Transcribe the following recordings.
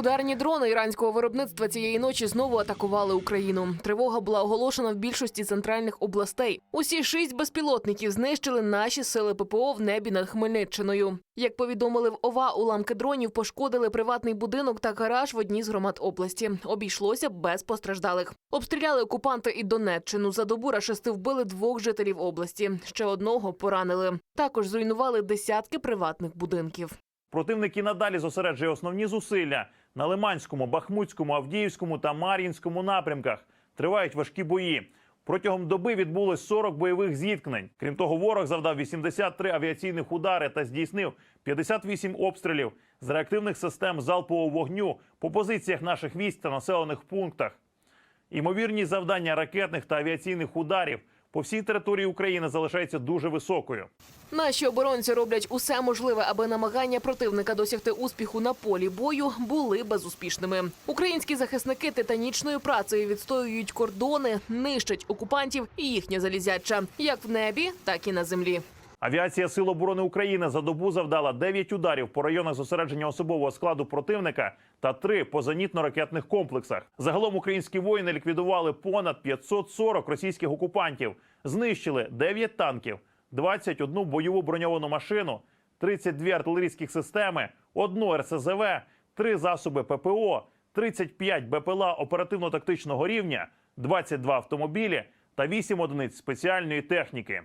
Ударні дрони іранського виробництва цієї ночі знову атакували Україну. Тривога була оголошена в більшості центральних областей. Усі шість безпілотників знищили наші сили ППО в небі над Хмельниччиною. Як повідомили в ОВА, уламки дронів пошкодили приватний будинок та гараж в одній з громад області. Обійшлося без постраждалих. Обстріляли окупанти і Донеччину. За добу рашисти вбили двох жителів області. Ще одного поранили. Також зруйнували десятки приватних будинків. Противник і надалі зосереджує основні зусилля на Лиманському, Бахмутському, Авдіївському та Мар'їнському напрямках. Тривають важкі бої. Протягом доби відбулось 40 бойових зіткнень. Крім того, ворог завдав 83 авіаційних удари та здійснив 58 обстрілів з реактивних систем залпового вогню по позиціях наших військ та населених пунктах. Імовірність завдання ракетних та авіаційних ударів по всій території України залишається дуже високою. Наші оборонці роблять усе можливе, аби намагання противника досягти успіху на полі бою були безуспішними. Українські захисники титанічною працею відстоюють кордони, нищать окупантів і їхнє залізяча як в небі, так і на землі. Авіація Сил оборони України за добу завдала 9 ударів по районах зосередження особового складу противника та 3 по зенітно-ракетних комплексах. Загалом українські воїни ліквідували понад 540 російських окупантів, знищили 9 танків, 21 бойову броньовану машину, 32 артилерійських системи, 1 РСЗВ, 3 засоби ППО, 35 БПЛА оперативно-тактичного рівня, 22 автомобілі та 8 одиниць спеціальної техніки.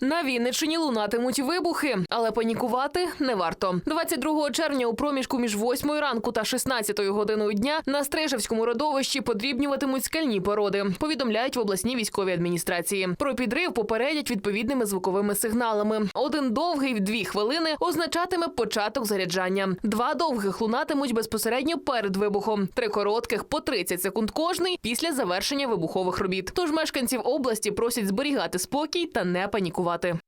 На Вінниччині лунатимуть вибухи, але панікувати не варто. 22 червня у проміжку між 8 ранку та 16 годиною дня на Стрижевському родовищі подрібнюватимуть скальні породи. Повідомляють в обласній військовій адміністрації. Про підрив попередять відповідними звуковими сигналами. Один довгий в дві хвилини означатиме початок заряджання. Два довгих лунатимуть безпосередньо перед вибухом. Три коротких по 30 секунд кожний після завершення вибухових робіт. Тож мешканців області просять зберігати спокій та не панікувати реагувати.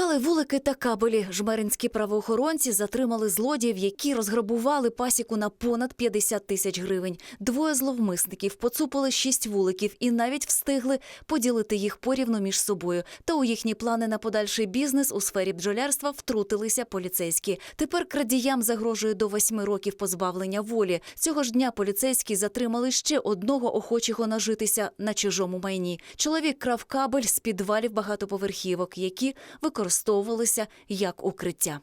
Крали вулики та кабелі. Жмеринські правоохоронці затримали злодіїв, які розграбували пасіку на понад 50 тисяч гривень. Двоє зловмисників поцупили шість вуликів і навіть встигли поділити їх порівну між собою. Та у їхні плани на подальший бізнес у сфері бджолярства втрутилися поліцейські. Тепер крадіям загрожує до восьми років позбавлення волі. Цього ж дня поліцейські затримали ще одного охочого нажитися на чужому майні. Чоловік крав кабель з підвалів багатоповерхівок, які використовувалися як укриття.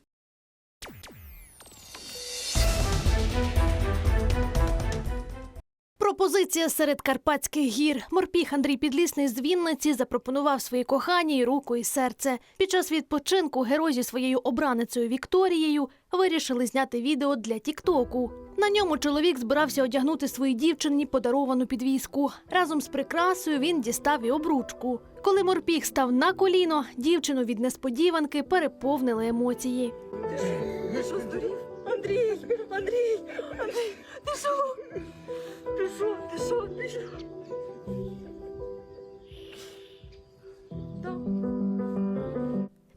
Пропозиція серед Карпатських гір. Морпіг Андрій Підлісний з Вінниці запропонував своїй коханій руку і серце. Під час відпочинку герой зі своєю обраницею Вікторією вирішили зняти відео для Тіктоку. На ньому чоловік збирався одягнути своїй дівчині подаровану підвіску. Разом з прикрасою він дістав і обручку. Коли морпіг став на коліно, дівчину від несподіванки переповнили емоції. Я що здурів? Андрій, Андрій, Андрій, ти що? Пішов, ти що?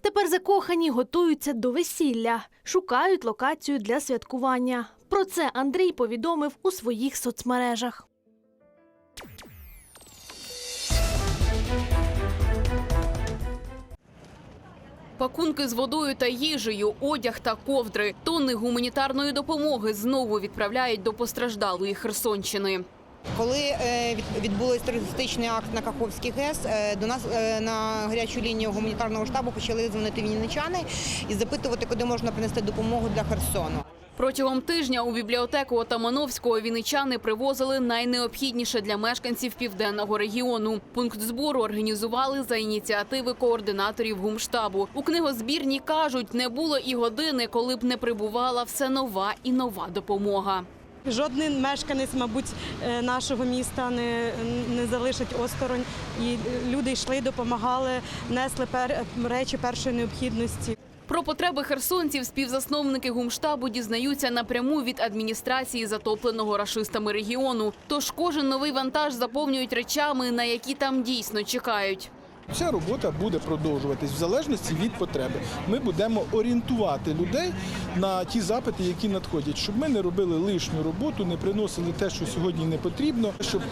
Тепер закохані готуються до весілля, шукають локацію для святкування. Про це Андрій повідомив у своїх соцмережах. Пакунки з водою та їжею, одяг та ковдри, тонни гуманітарної допомоги знову відправляють до постраждалої Херсонщини. Коли е, відбулось терористичний акт на Каховський ГЕС, е, до нас е, на гарячу лінію гуманітарного штабу почали дзвонити вінничани і запитувати, куди можна принести допомогу для Херсону. Протягом тижня у бібліотеку Отамановського вінничани привозили найнеобхідніше для мешканців південного регіону. Пункт збору організували за ініціативи координаторів гумштабу. У книгозбірні кажуть, не було і години, коли б не прибувала все нова і нова допомога. Жоден мешканець, мабуть, е, нашого міста не, не залишить осторонь. І люди йшли, допомагали, несли пер, речі першої необхідності. Про потреби херсонців співзасновники гумштабу дізнаються напряму від адміністрації затопленого рашистами регіону. Тож кожен новий вантаж заповнюють речами, на які там дійсно чекають. Ця робота буде продовжуватись в залежності від потреби. Ми будемо орієнтувати людей на ті запити, які надходять, щоб ми не робили лишню роботу, не приносили те, що сьогодні не потрібно, щоб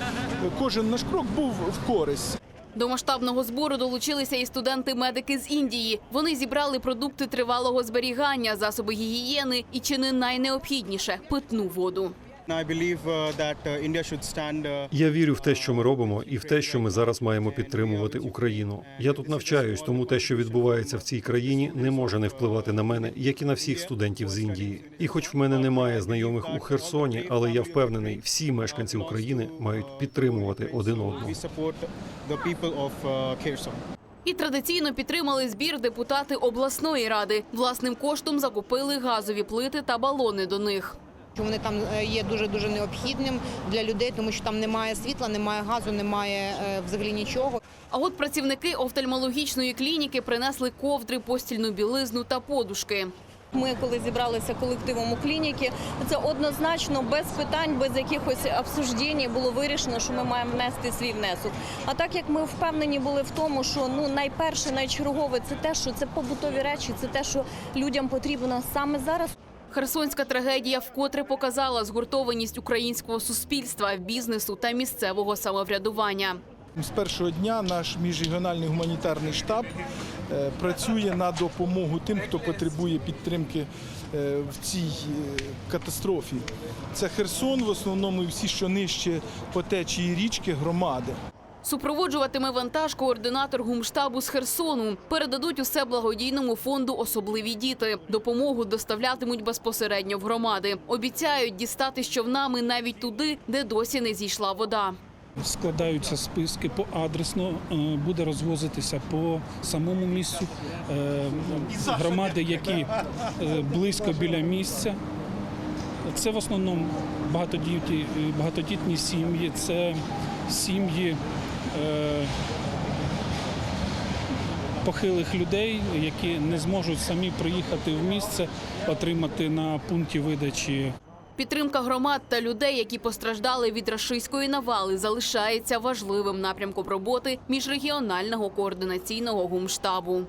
кожен наш крок був в користь. До масштабного збору долучилися і студенти-медики з Індії. Вони зібрали продукти тривалого зберігання, засоби гігієни і чи не найнеобхідніше питну воду. I believe uh, that uh, India should stand uh, Я вірю в те, що ми робимо, і в те, що ми зараз маємо підтримувати Україну. Я тут навчаюсь, тому те, що відбувається в цій країні, не може не впливати на мене, як і на всіх студентів з Індії. І, хоч в мене немає знайомих у Херсоні, але я впевнений, всі мешканці України мають підтримувати один одного. we support the people of Kherson. І традиційно підтримали збір депутати обласної ради. Власним коштом закупили газові плити та балони до них. Що Вони там е, є дуже дуже необхідним для людей, тому що там немає світла, немає газу, немає е, взагалі нічого. А от працівники офтальмологічної клініки принесли ковдри, постільну білизну та подушки. Ми, коли зібралися колективом у клініки, це однозначно без питань, без якихось обсуждень було вирішено, що ми маємо внести свій внесок. А так як ми впевнені були в тому, що ну найперше, найчергове, це те, що це побутові речі, це те, що людям потрібно саме зараз. Херсонська трагедія вкотре показала згуртованість українського суспільства, бізнесу та місцевого самоврядування. З першого дня наш міжрегіональний гуманітарний штаб е, працює на допомогу тим, хто потребує підтримки е, в цій е, катастрофі. Це Херсон, в основному і всі, що нижче по течії річки, громади. Супроводжуватиме вантаж координатор гумштабу з Херсону. Передадуть усе благодійному фонду особливі діти. Допомогу доставлятимуть безпосередньо в громади. Обіцяють дістати з човнами навіть туди, де досі не зійшла вода. Складаються списки по адресно, е, буде розвозитися по самому місцю Е, громади, які е, близько біля місця. Це в основному багатодітні, сім'ї, це сім'ї похилих людей, які не зможуть самі приїхати в місце, отримати на пункті видачі Підтримка громад та людей, які постраждали від рашистської навали, залишається важливим напрямком роботи міжрегіонального координаційного гумштабу.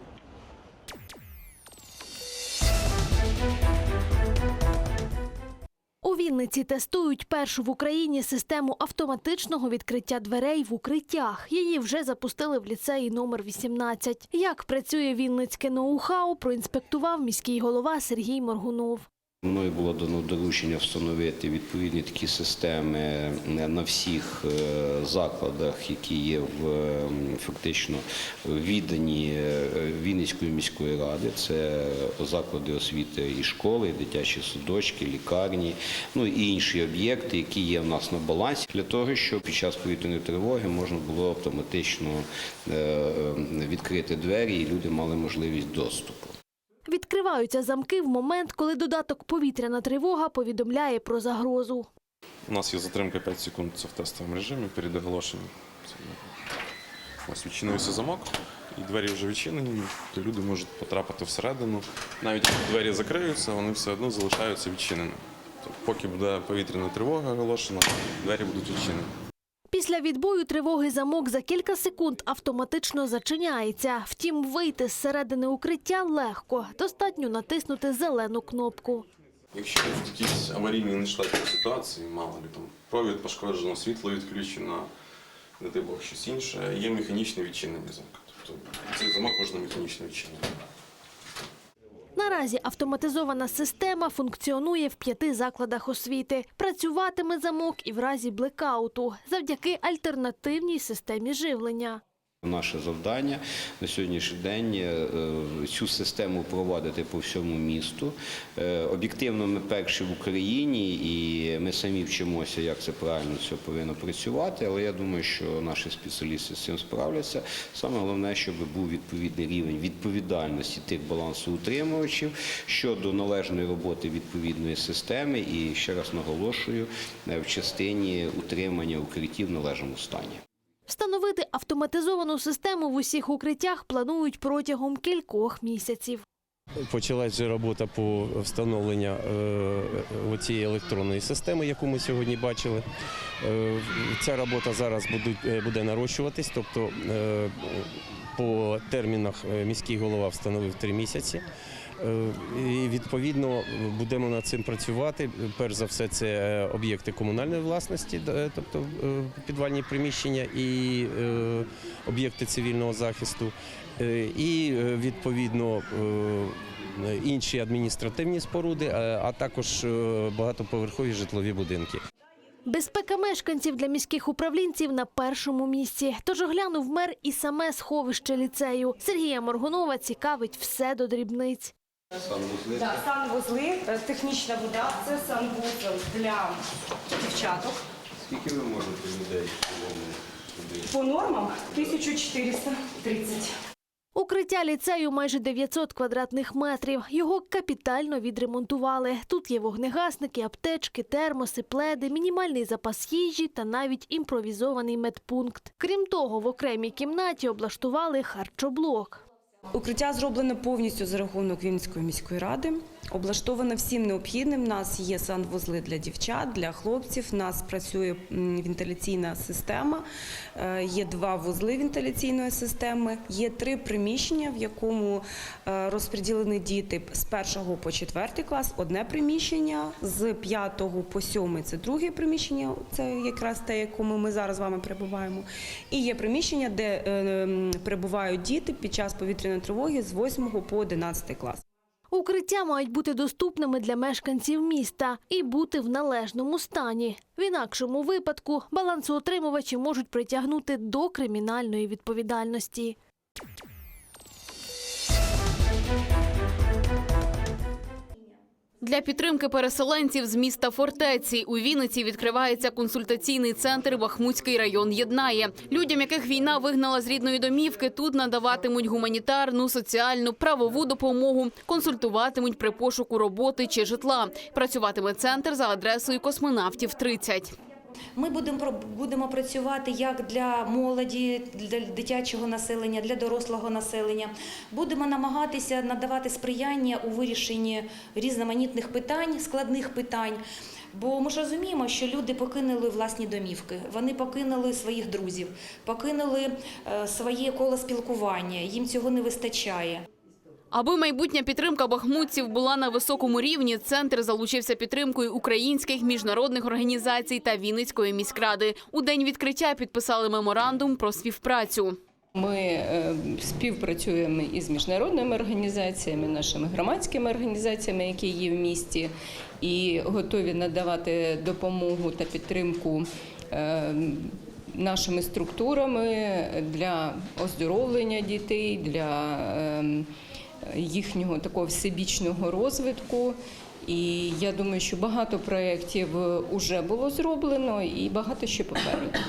У Вінниці тестують першу в Україні систему автоматичного відкриття дверей в укриттях. Її вже запустили в ліцеї номер 18. Як працює вінницьке ноу-хау, проінспектував міський голова Сергій Моргунов. Мною було дано доручення встановити відповідні такі системи на всіх е, закладах, які є в е, фактично віддані е, Вінницької міської ради. Це заклади освіти і школи, і дитячі садочки, лікарні, ну і інші об'єкти, які є в нас на балансі, для того, щоб під час повітряної тривоги можна було автоматично відкрити двері, і люди мали можливість доступу. Відкриваються замки в момент, коли додаток повітряна тривога повідомляє про загрозу. У нас є затримка 5 секунд, це в тестовому режимі перед оголошенням. Це, Ось відчинився замок, і двері вже відчинені, то люди можуть потрапити всередину. Навіть якщо двері закриються, вони все одно залишаються відчиненими. Тобто, поки буде повітряна тривога оголошена, двері будуть відчинені. Після відбою тривоги замок за кілька секунд автоматично зачиняється. Втім, вийти з середини укриття легко. Достатньо натиснути зелену кнопку. Якщо якісь аварійні нештатні ситуації, мало ли там провід пошкоджено, світло відключено, не дай Бог щось інше, є механічне відчинення замка. Тобто цей замок можна механічно відчинити. Наразі автоматизована система функціонує в п'яти закладах освіти. Працюватиме замок і в разі блекауту завдяки альтернативній системі живлення. Наше завдання на сьогоднішній день е, цю систему проводити по всьому місту. Е, Об'єктивно, ми перші в Україні, і ми самі вчимося, як це правильно все повинно працювати. Але я думаю, що наші спеціалісти з цим справляться. Саме головне, щоб був відповідний рівень відповідальності тих балансоутримувачів щодо належної роботи відповідної системи. І ще раз наголошую е, в частині утримання укриттів в належному стані. Встановити автоматизовану систему в усіх укриттях планують протягом кількох місяців. Почалась вже робота по встановленню е, цієї електронної системи, яку ми сьогодні бачили. Е, Ця робота зараз е, буде нарощуватись, тобто по термінах міський голова встановив три місяці. Е, І відповідно будемо над цим працювати. Перш за все, це е, об'єкти комунальної власності, е, тобто підвальні приміщення і об'єкти цивільного захисту, і відповідно інші адміністративні споруди, а також багатоповерхові житлові будинки. Безпека мешканців для міських управлінців на першому місці. Тож оглянув мер і саме сховище ліцею. Сергія Моргунова цікавить все до дрібниць. Да, санвузли, е, технічна вода, це санвузол для дівчаток. Скільки ви можете людей? По нормам 1430. Укриття ліцею майже 900 квадратних метрів. Його капітально відремонтували. Тут є вогнегасники, аптечки, термоси, пледи, мінімальний запас їжі та навіть імпровізований медпункт. Крім того, в окремій кімнаті облаштували харчоблок. Укриття зроблено повністю за рахунок Вінницької міської ради. Облаштовано всім необхідним. У нас є санвузли для дівчат, для хлопців. У нас працює вентиляційна система. Е, Є два вузли вентиляційної системи. Є три приміщення, в якому е, розподілені діти з першого по четвертий клас. Одне приміщення з п'ятого по сьомий це друге приміщення. Це якраз те, якому ми зараз з вами перебуваємо. І є приміщення, де е, перебувають діти під час повітряної тривоги з 8 по 11 клас. Укриття мають бути доступними для мешканців міста і бути в належному стані. В інакшому випадку балансоотримувачі можуть притягнути до кримінальної відповідальності. Для підтримки переселенців з міста Фортеці у Вінниці відкривається консультаційний центр Бахмутський район єднає. Людям, яких війна вигнала з рідної домівки, тут надаватимуть гуманітарну, соціальну, правову допомогу, консультуватимуть при пошуку роботи чи житла. Працюватиме центр за адресою космонавтів 30. Ми будемо будемо працювати як для молоді, для дитячого населення, для дорослого населення. Будемо намагатися надавати сприяння у вирішенні різноманітних питань, складних питань. Бо ми ж розуміємо, що люди покинули власні домівки, вони покинули своїх друзів, покинули е, своє коло спілкування. Їм цього не вистачає. Аби майбутня підтримка бахмутців була на високому рівні, центр залучився підтримкою українських міжнародних організацій та Вінницької міськради. У день відкриття підписали меморандум про співпрацю. Ми е, співпрацюємо із міжнародними організаціями, нашими громадськими організаціями, які є в місті, і готові надавати допомогу та підтримку. е, Нашими структурами для оздоровлення дітей, для ем, їхнього такого всебічного розвитку. І я думаю, що багато проєктів вже було зроблено, і багато ще попереду.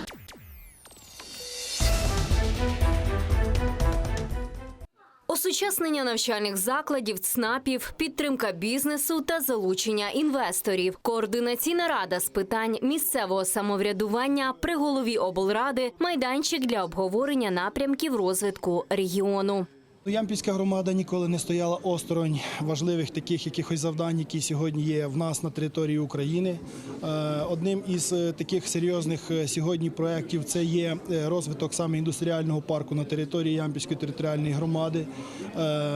Осучаснення навчальних закладів, ЦНАПів, підтримка бізнесу та залучення інвесторів. Координаційна рада з питань місцевого самоврядування при голові облради майданчик для обговорення напрямків розвитку регіону. Ямпільська громада ніколи не стояла осторонь важливих таких якихось завдань, які сьогодні є в нас на території України. Е, Одним із е, таких серйозних е, сьогодні проєктів це є розвиток саме індустріального парку на території Ямпільської територіальної громади.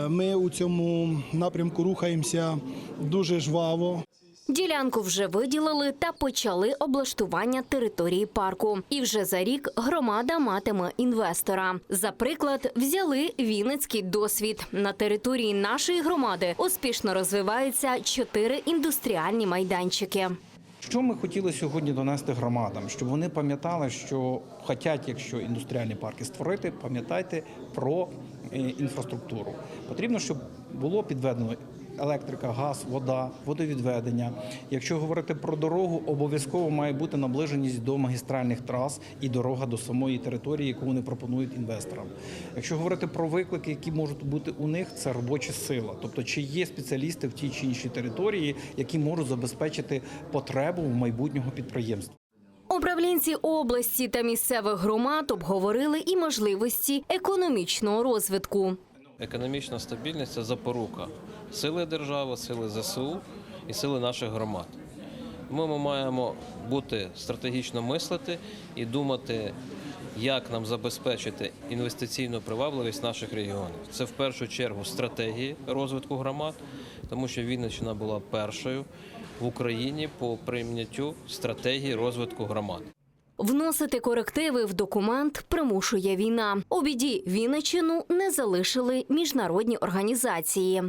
Ми у цьому напрямку рухаємося дуже жваво. Ділянку вже виділили та почали облаштування території парку. І вже за рік громада матиме інвестора. За приклад, взяли вінницький досвід. На території нашої громади успішно розвиваються чотири індустріальні майданчики. Що ми хотіли сьогодні донести громадам, щоб вони пам'ятали, що хочуть, якщо індустріальні парки створити, пам'ятайте про е, інфраструктуру. Потрібно, щоб було підведено електрика, газ, вода, водовідведення. Якщо говорити про дорогу, обов'язково має бути наближеність до магістральних трас і дорога до самої території, яку вони пропонують інвесторам. Якщо говорити про виклики, які можуть бути у них, це робоча сила. Тобто, чи є спеціалісти в тій чи іншій території, які можуть забезпечити потребу майбутнього підприємства. Управлінці області та місцевих громад обговорили і можливості економічного розвитку. Економічна стабільність це запорука сили держави, сили ЗСУ і сили наших громад. Тому ми маємо бути стратегічно мислити і думати як нам забезпечити інвестиційну привабливість наших регіонів. Це в першу чергу стратегії розвитку громад, тому що Вінниччина була першою в Україні по прийняттю стратегії розвитку громад. Вносити корективи в документ примушує війна. У біді Вінниччину не залишили міжнародні організації.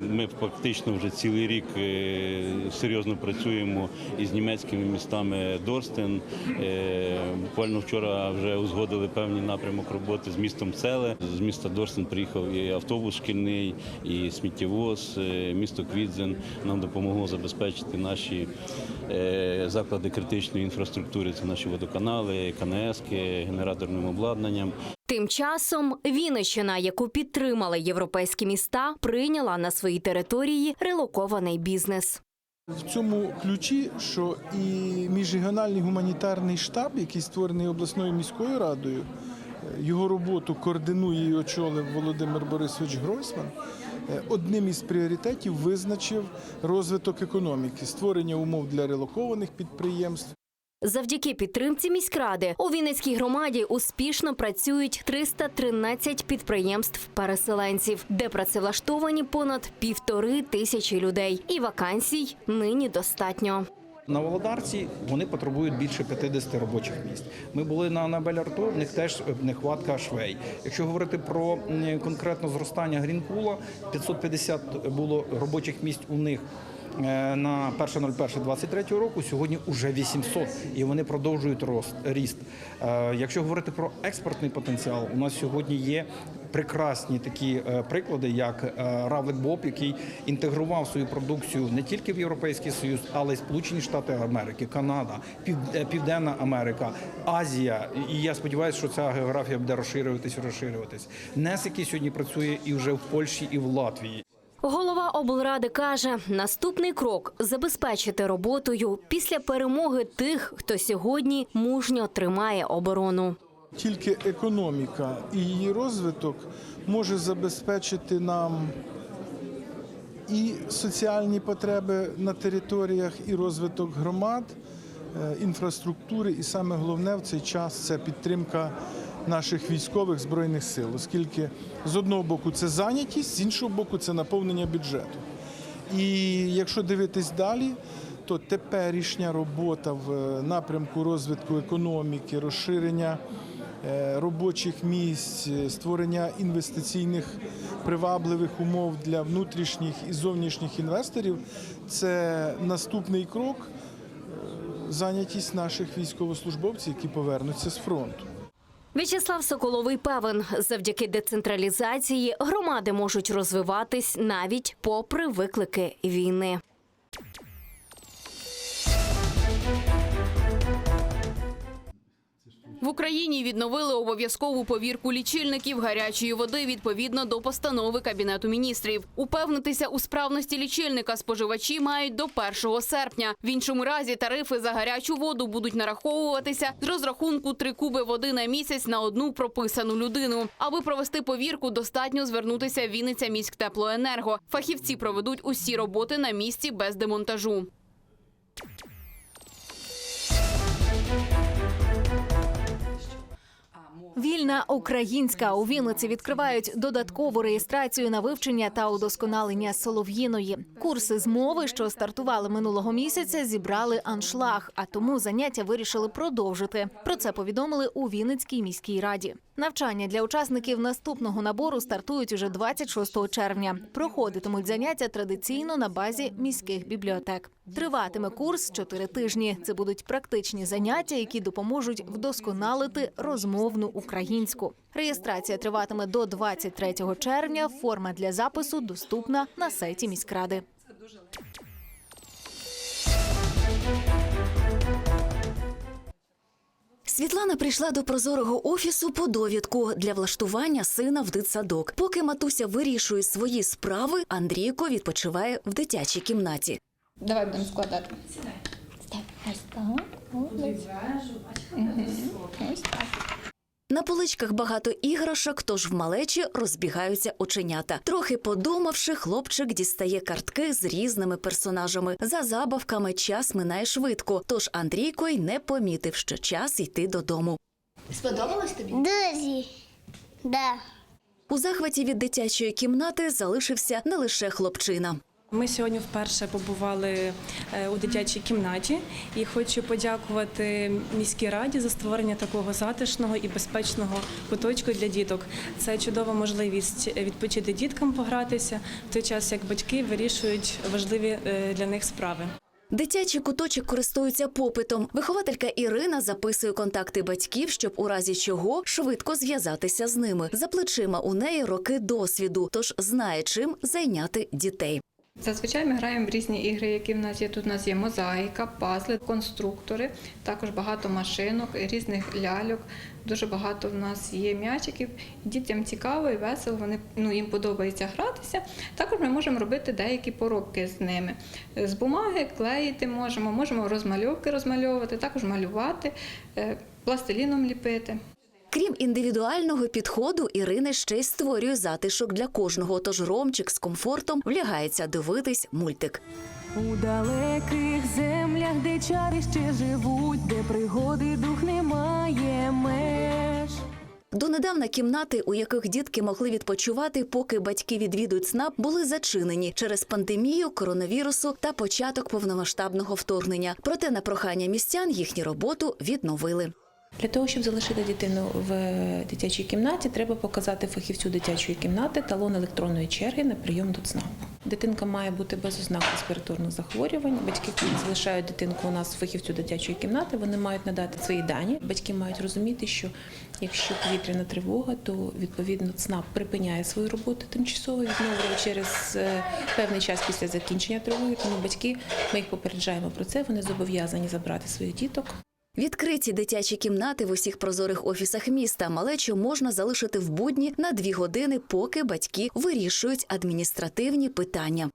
Ми фактично вже цілий рік е, серйозно працюємо із німецькими містами Дорстен. Е, Буквально вчора вже узгодили певний напрямок роботи з містом Целе. З міста Дорстен приїхав і автобус шкільний, і сміттєвоз. Е, Місто Квідзен нам допомогло забезпечити наші заклади критичної інфраструктури. Це наші водоканали, КНСки, генераторним обладнанням. Тим часом Вінниччина, яку підтримали європейські міста, прийняла на своїй території релокований бізнес. В цьому ключі, що і міжрегіональний гуманітарний штаб, який створений обласною міською радою, е, його роботу координує і очолив Володимир Борисович Гройсман. е, Одним із пріоритетів визначив розвиток економіки, створення умов для релокованих підприємств. Завдяки підтримці міськради у Вінницькій громаді успішно працюють 313 підприємств-переселенців, де працевлаштовані понад півтори тисячі людей. І вакансій нині достатньо. На Володарці вони потребують більше 50 робочих місць. Ми були на Анабель Арто, в них теж нехватка швей. Якщо говорити про конкретно зростання Грінпула, 550 було робочих місць у них. Е, На 1.01.23 року сьогодні вже 800, і вони продовжують рост ріст. Е, Якщо говорити про експортний потенціал, у нас сьогодні є прекрасні такі е, приклади, як Равлик Боб, який інтегрував свою продукцію не тільки в Європейський Союз, але й Сполучені Штати Америки, Канада, Пів- Південна Америка, Азія. І я сподіваюся, що ця географія буде розширюватись, розширюватись. НЕС, який сьогодні працює і вже в Польщі, і в Латвії. Голова облради каже, наступний крок забезпечити роботою після перемоги тих, хто сьогодні мужньо тримає оборону. Тільки економіка і її розвиток може забезпечити нам і соціальні потреби на територіях, і розвиток громад, е, інфраструктури, і саме головне в цей час це підтримка наших військових збройних сил, оскільки з одного боку це зайнятість, з іншого боку, це наповнення бюджету. І якщо дивитись далі, то теперішня робота в е, напрямку розвитку економіки, розширення е, робочих місць, е, створення інвестиційних привабливих умов для внутрішніх і зовнішніх інвесторів це наступний крок зайнятість наших військовослужбовців, які повернуться з фронту. В'ячеслав Соколовий певен, завдяки децентралізації громади можуть розвиватись навіть попри виклики війни. В Україні відновили обов'язкову повірку лічильників гарячої води відповідно до постанови Кабінету міністрів. Упевнитися у справності лічильника споживачі мають до 1 серпня. В іншому разі тарифи за гарячу воду будуть нараховуватися з розрахунку 3 куби води на місяць на одну прописану людину. Аби провести повірку, достатньо звернутися в Вінниця міськтеплоенерго. Фахівці проведуть усі роботи на місці без демонтажу. Вільна українська у Вінниці відкривають додаткову реєстрацію на вивчення та удосконалення солов'їної. Курси з мови, що стартували минулого місяця, зібрали аншлаг, а тому заняття вирішили продовжити. Про це повідомили у Вінницькій міській раді. Навчання для учасників наступного набору стартують уже 26 червня. Проходитимуть заняття традиційно на базі міських бібліотек. Триватиме курс 4 тижні. Це будуть практичні заняття, які допоможуть вдосконалити розмовну українську. Реєстрація триватиме до 23 червня. Форма для запису доступна на сайті міськради. Світлана прийшла до прозорого офісу по довідку для влаштування сина в дитсадок. Поки матуся вирішує свої справи, Андрійко відпочиває в дитячій кімнаті. Давай будемо складати. Сідай. Ось так. Ось так. Ось так. На поличках багато іграшок, тож в малечі розбігаються оченята. Трохи подумавши, хлопчик дістає картки з різними персонажами. За забавками час минає швидко. Тож Андрійко й не помітив, що час йти додому. Сподобалось тобі? Дуже. Да. У захваті від дитячої кімнати залишився не лише хлопчина. Ми сьогодні вперше побували е, у дитячій кімнаті і хочу подякувати міській раді за створення такого затишного і безпечного куточку для діток. Це чудова можливість відпочити діткам, погратися в той час, як батьки вирішують важливі е, для них справи. Дитячий куточок користується попитом. Вихователька Ірина записує контакти батьків, щоб у разі чого швидко зв'язатися з ними. За плечима у неї роки досвіду, тож знає чим зайняти дітей. Зазвичай ми граємо в різні ігри, які в нас є. Тут у нас є мозаїка, пазли, конструктори, також багато машинок, різних ляльок. Дуже багато в нас є м'ячиків. Дітям цікаво і весело. Вони ну їм подобається гратися. Також ми можемо робити деякі поробки з ними. З бумаги клеїти можемо, можемо розмальовки розмальовувати, також малювати, е, пластиліном ліпити. Крім індивідуального підходу, Ірина ще й створює затишок для кожного. Тож Ромчик з комфортом влягається дивитись мультик. У далеких землях, де чари ще живуть, де пригоди дух не має меж. Донедавна кімнати, у яких дітки могли відпочивати, поки батьки відвідують СНАП, були зачинені через пандемію, коронавірусу та початок повномасштабного вторгнення. Проте на прохання містян їхню роботу відновили. Для того, щоб залишити дитину в дитячій кімнаті, треба показати фахівцю дитячої кімнати талон електронної черги на прийом до ЦНАПу. Дитинка має бути без ознак респіраторних захворювань. Батьки, залишають дитинку у нас фахівцю дитячої кімнати, вони мають надати свої дані. Батьки мають розуміти, що якщо повітряна тривога, то відповідно ЦНАП припиняє свою роботу тимчасово, відновлює через е, певний час після закінчення тривоги. Тому батьки ми їх попереджаємо про це. Вони зобов'язані забрати своїх діток. Відкриті дитячі кімнати в усіх прозорих офісах міста. Малечу можна залишити в будні на дві години, поки батьки вирішують адміністративні питання.